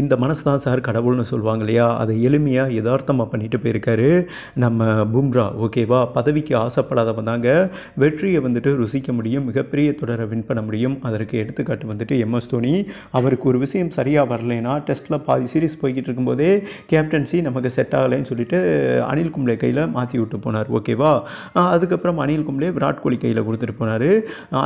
இந்த மனசு தான் சார் கடவுள்னு சொல்லுவாங்க இல்லையா? அதை எளிமையாக யதார்த்தமாக பண்ணிட்டு போயிருக்காரு. நம்ம பும்ரா ஓகேவா? பதவிக்கு ஆசைப்படாதவன் தாங்க. வெற்றியை வந்துட்டு ருசிக்க முடியும் மிகப்பெரிய தொடரை வின் பண்ண முடியும். அதற்கு எடுத்துக்காட்டு வந்துட்டு எம்எஸ் தோனி. அவருக்கு ஒரு விஷயம் சரியாக வரலைன்னா டெஸ்ட்டில் பாதி சீரிஸ் போய்கிட்டு இருக்கும்போதே கேப்டன்சி நமக்கு செட் ஆகலைன்னு சொல்லிட்டு அனில் கும்ளே கையில் மாற்றி விட்டு போனார். ஓகேவா? அதுக்கப்புறம் அனில் கும்ளே விராட் கோலி கையில் கொடுத்துட்டு போனார்.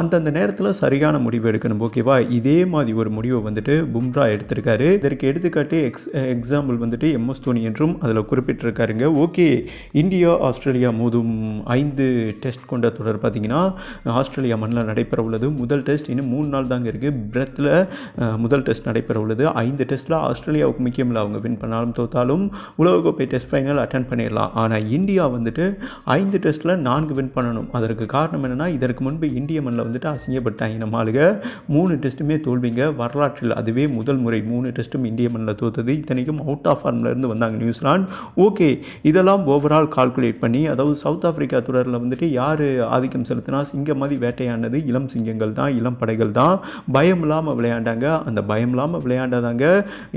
அந்தந்த நேரத்தில் சரியான முடிவு எடுக்கணும். ஓகேவா? இதே மாதிரி ஒரு முடிவை வந்துட்டு பும்ரா எடுத்திருக்காரு. இதற்கு எடுத்துக்காட்டு எக்ஸ் எக்ஸாம்பிள் eh, வந்துட்டு எம்எஸ் தோனி என்றும் அதில் குறிப்பிட்டிருக்காருங்க. ஓகே இந்தியா ஆஸ்திரேலியா மோதும் ஐந்து டெஸ்ட் கொண்ட தொடர் பார்த்தீங்கன்னா ஆஸ்திரேலியா மண்ணில் நடைபெற உள்ளது. முதல் டெஸ்ட் இன்னும் மூணு நாள் தாங்க இருக்குது பிரெத்தில் eh, முதல் டெஸ்ட் நடைபெற உள்ளது. ஐந்து டெஸ்ட்டில் ஆஸ்திரேலியாவுக்கு முக்கியம் இல்லை. அவங்க வின் பண்ணாலும் தோத்தாலும் உலகக்கோப்பை டெஸ்ட் ஃபைனல் அட்டன் பண்ணிடலாம். ஆனால் இந்தியா வந்துட்டு ஐந்து டெஸ்ட்டில் நான்கு வின் பண்ணணும். அதற்கு காரணம் என்னென்னா இதற்கு முன்பு இந்திய மண்ணில் வந்துட்டு அசிங்கப்பட்டாங்க நம்ம ஆளுக மூணு டெஸ்ட்டுமே தோல்விங்க. வரலாற்றில் அதுவே முதல் முறை. மூணு டெஸ்ட்டும் இந்திய மண்ணில் தோத்தது. இத்தனைக்கும் அவுட் ஆஃப் ஃபார்ம்ல இருந்து வந்தாங்க நியூசிலாந்து. ஓகே இதெல்லாம் ஓவரால் கால்குலேட் பண்ணி அதாவது சவுத் ஆஃப்ரிக்கா தொடரில் வந்துட்டு யார் ஆதிக்கம் செலுத்தினா சிங்கம் மாதிரி வேட்டையானது இளம் சிங்கங்கள் தான் இளம் படைகள் தான். பயம் இல்லாமல் விளையாண்டாங்க. அந்த பயம் இல்லாமல் விளையாண்டாதாங்க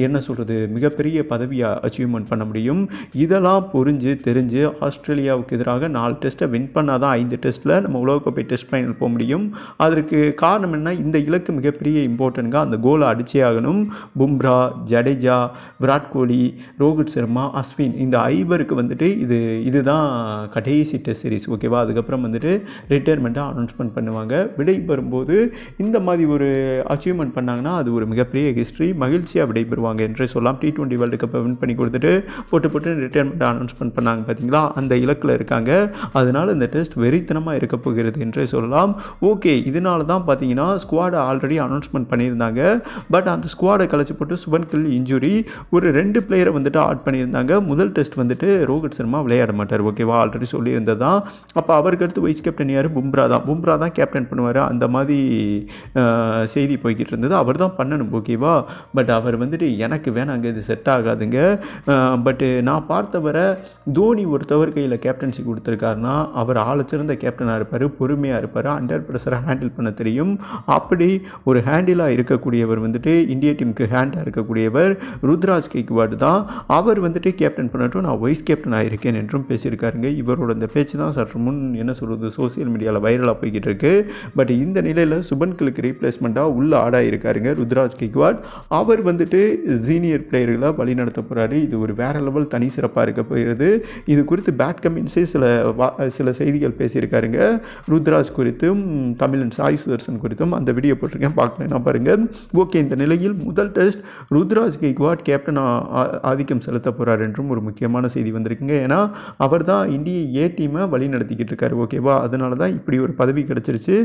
என்ன சொல்கிறது மிகப்பெரிய பதவியை அச்சீவ்மெண்ட் பண்ண முடியும். இதெல்லாம் புரிஞ்சு தெரிஞ்சு ஆஸ்திரேலியாவுக்கு எதிராக நாலு டெஸ்ட்டை வின் பண்ணால் தான் ஐந்து டெஸ்ட்டில் நம்ம உலகக்கோப்பை டெஸ்ட் ஃபைனல் போக முடியும். அதற்கு காரணம் என்ன? இந்த இலக்கு மிகப்பெரிய இம்பார்ட்டன்ட்ங்க அந்த கோலை அடிச்சே ஆகணும். பும்ரா ஜடேஜா விராட் கோலி ரோஹித் சர்மா அஸ்வின் இந்த ஐவருக்கு வந்துட்டு இது இதுதான் கடைசி டெஸ்ட் சீரிஸ் ஓகேவா அதுக்கப்புறம் வந்துட்டு ரிட்டையர்மெண்ட்டாக அனௌன்ஸ்மெண்ட் பண்ணுவாங்க. விடை பெறும்போது இந்த மாதிரி ஒரு அச்சீவ்மெண்ட் பண்ணாங்கன்னா அது ஒரு மிகப்பெரிய ஹிஸ்ட்ரி மகிழ்ச்சியாக விடைபெறுவாங்க என்றே சொல்லலாம். டி டுவெண்ட்டி வேர்ல்டு கப்பை வின் பண்ணி கொடுத்துட்டு போட்டு போட்டு ரிட்டையர்மெண்ட் அனௌன்ஸ்மெண்ட் பண்ணாங்க பார்த்தீங்களா அந்த இலக்கில் இருக்காங்க. அதனால் இந்த டெஸ்ட் வெறித்தனமாக இருக்க போகிறது என்றே சொல்லலாம். ஓகே இதனால தான் பார்த்தீங்கன்னா ஸ்குவாடை ஆல்ரெடி அனௌன்ஸ்மெண்ட் பண்ணியிருந்தாங்க. பட் அந்த ஸ்குவாடை கழிச்சு போட்டு சுபன் கில் இன்ஜுரி ஒரு ரெண்டு பிளேயரை வந்துட்டு ஆட் பண்ணியிருந்தாங்க. முதல் டெஸ்ட் வந்துட்டு ரோஹித் சர்மா விளையாட மாட்டார். ஓகேவா ஆல்ரெடி சொல்லியிருந்தது தான் அப்போ அவருக்கு அடுத்து வைஸ் கேப்டன் யார்? பும்ரா தான். பும்ரா தான் கேப்டன் பண்ணுவார். அந்த மாதிரி செய்தி போய்கிட்டு இருந்தது. அவர் தான் பண்ணணும். ஓகேவா பட் அவர் வந்துட்டு எனக்கு வேணாங்க இது செட் ஆகாதுங்க. பட்டு நான் பார்த்தவரை தோனி ஒருத்தவர் கையில் கேப்டன்சி கொடுத்துருக்காருன்னா அவர் ஆளச்சிறந்த கேப்டனாக இருப்பார். பொறுமையாக இருப்பார். அண்டர் ப்ரெஷரை ஹேண்டில் பண்ண தெரியும். அப்படி ஒரு ஹேண்டிலாக இருக்கக்கூடியவர் வந்துட்டு இந்திய டீமுக்கு ஹேண்டாக இருக்கக்கூடிய இருக்கக்கூடியவர் ருத்ராஜ் கெய்க்வாட் தான். அவர் வந்துட்டு கேப்டன் பண்ணட்டும் நான் வைஸ் கேப்டன் ஆயிருக்கேன் என்றும் பேசியிருக்காருங்க. இவரோட இந்த பேச்சு தான் சற்று முன் என்ன சொல்கிறது சோசியல் மீடியாவில் வைரலாக போய்கிட்டு இருக்கு பட் இந்த நிலையில் சுபன்களுக்கு ரீப்ளேஸ்மெண்ட்டாக உள்ள ஆடாயிருக்காருங்க ருத்ராஜ் கேக்வாட் அவர் வந்துட்டு சீனியர் பிளேயர்களை வழி நடத்த போகிறாரு இது ஒரு வேற லெவல் தனி சிறப்பாக இருக்க போயிடுது இது குறித்து பேட் கமின்ஸே சில சில செய்திகள் பேசியிருக்காருங்க. ருத்ராஜ் குறித்தும் தமிழன் சாய் சுதர்சன் குறித்தும் அந்த வீடியோ போட்டிருக்கேன். பார்க்கலன்னா பாருங்கள் ஓகே இந்த நிலையில் முதல் டெஸ்ட் ருத்ராஜ் கெய்க்வாட் கேப்டன் ஆதிக்கம் செலுத்த போகிறார் என்றும் ஒரு முக்கியமான செய்தி வந்திருக்குங்க. ஏன்னா அவர் தான் இந்திய ஏ டீமை வழி நடத்திக்கிட்டு இருக்காரு ஓகேவா அதனால தான் இப்படி ஒரு பதவி கிடச்சிருச்சு.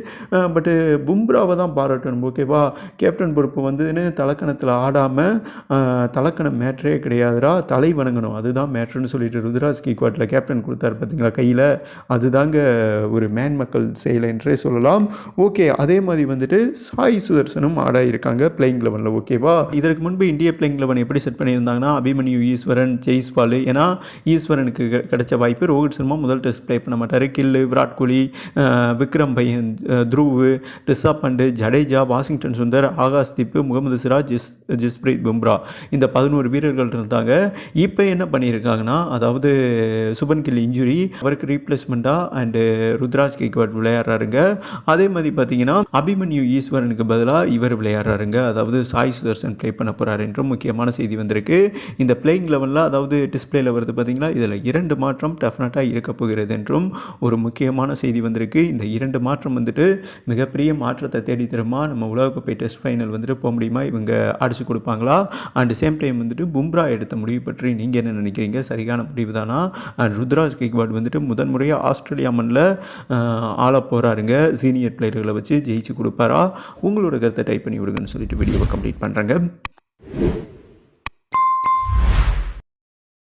பட்டு பும்ராவை தான் பாராட்டணும் ஓகேவா கேப்டன் பொறுப்பு வந்துன்னு தலக்கணத்தில் ஆடாமல் தலக்கணம் மேட்ரே கிடையாதுரா தலை வணங்கணும். அதுதான் மேட்ருன்னு சொல்லிட்டு ருத்ராஜ் கெய்க்வாட்டில் கேப்டன் கொடுத்தாரு பார்த்தீங்களா கையில்? அதுதாங்க ஒரு மேன் மக்கள் செயல் என்றே சொல்லலாம். ஓகே அதே மாதிரி வந்துட்டு சாய் சுதர்சனும் ஆடாயிருக்காங்க பிளேயிங் லெவனில் ஓகேவா இதற்கு முன்பு இந்திய பிளேயிங் லெவன் எப்படி செட் பண்ணியிருந்தாங்கன்னா அபிமன்யு ஈஸ்வரன் ஜெய்ஸ்வால். ஏன்னா ஈஸ்வரனுக்கு கிடைச்ச வாய்ப்பு ரோஹித் சர்மா முதல் டெஸ்ட் ப்ளே பண்ண மாட்டார். கில்லு விராட் கோலி விக்ரம் பையன் த்ருவ் ரிஷப் பண்டு ஜடேஜா வாஷிங்டன் சுந்தர் ஆகாஷ் தீப்பு முகமது சிராஜ் ஜிஸ் ஜிஸ்பிரீத் பும்ரா. இந்த பதினோரு வீரர்கள் இருந்தாங்க. இப்போ என்ன பண்ணியிருக்காங்கன்னா அதாவது சுபன் கில் இன்ஜுரி அவருக்கு ரீப்ளேஸ்மெண்ட்டாக அண்டு ருத்ராஜ் கேக்வாட் விளையாடுறாருங்க. அதே மாதிரி பார்த்தீங்கன்னா அபிமன்யு ஈஸ்வரனுக்கு பதிலாக இவர் விளையாடுறாருங்க. அதாவது சாய் சுதர்சன் ப்ளே பண்ண போகிறார் என்றும் முக்கியமான செய்தி வந்திருக்கு. இந்த பிளேயிங் லெவலில் அதாவது டிஸ்பிளேல வருது பார்த்தீங்களா இதில் இரண்டு மாற்றம் டெஃபினட்டாக இருக்க போகிறது என்றும் ஒரு முக்கியமான செய்தி வந்திருக்கு. இந்த இரண்டு மாற்றம் வந்துட்டு மிகப்பெரிய மாற்றத்தை தேடி தருமா? நம்ம உலகக்கோப்பை டெஸ்ட் ஃபைனல் வந்துட்டு போக முடியுமா? இவங்க அடிச்சு கொடுப்பாங்களா? அண்ட் சேம் டைம் வந்துட்டு பும்ரா எடுத்த முடிவு பற்றி நீங்கள் என்ன நினைக்கிறீங்க? சரியான முடிவு தானா அண்ட் ருத்ராஜ் கேக்வாட் வந்துட்டு முதன்முறையாக ஆஸ்திரேலியா மண்ணில் ஆள போகிறாருங்க சீனியர் பிளேயர்களை வச்சு ஜெயிச்சு கொடுப்பாரா? உங்களோட கருத்தை டைப் பண்ணி விடுங்கன்னு சொல்லிட்டு வீடியோவை கம்ப்ளீட் பண்ணுறேங்க you